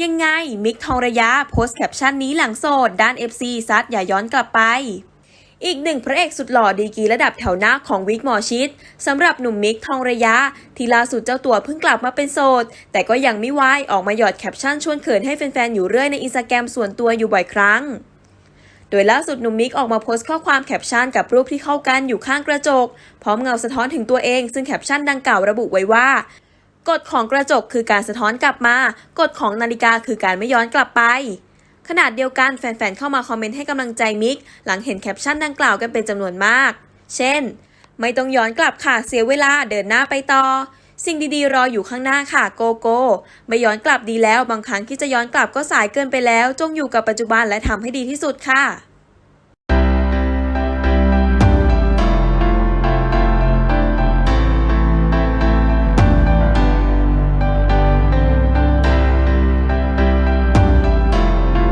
ยังไง มิกทองระยะโพสต์แคปชั่นนี้หลังโสด ด้าน FC ซัดอย่าย้อนกลับไป อีกหนึ่งพระเอกสุดหล่อดีกีระดับแถวหน้าของวิกหมอชิดสำหรับหนุ่มมิกทองระยะ ที่ล่าสุดเจ้าตัวเพิ่งกลับมาเป็นโสด แต่ก็ยังไม่วายออกมาหยอดแคปชั่นชวนเขินให้แฟนๆ อยู่เรื่อยในอินสตาแกรมส่วนตัวอยู่บ่อยครั้ง โดยล่าสุดหนุ่มมิกออกมาโพสต์ข้อความแคปชั่นกับรูปที่เข้ากันอยู่ข้างกระจก พร้อมเงาสะท้อนถึงตัวเอง ซึ่งแคปชั่นดังกล่าวระบุไว้ว่า กฎของกระจกคือการสะท้อนกลับมา กฎของนาฬิกาคือการไม่ย้อนกลับไปขนาดเดียวกันแฟนๆ เข้ามาคอมเมนต์ให้กำลังใจมิก หลังเห็นแคปชั่นดังกล่าวกันเป็นจำนวนมาก เช่น ไม่ต้องย้อนกลับค่ะ เสียเวลาเดินหน้าไปต่อ สิ่งดีๆ รออยู่ข้างหน้าค่ะโกโก้ไม่ย้อนกลับดีแล้ว บางครั้งที่จะย้อนกลับก็สายเกินไปแล้ว จงอยู่กับปัจจุบันและทำให้ดีที่สุดค่ะ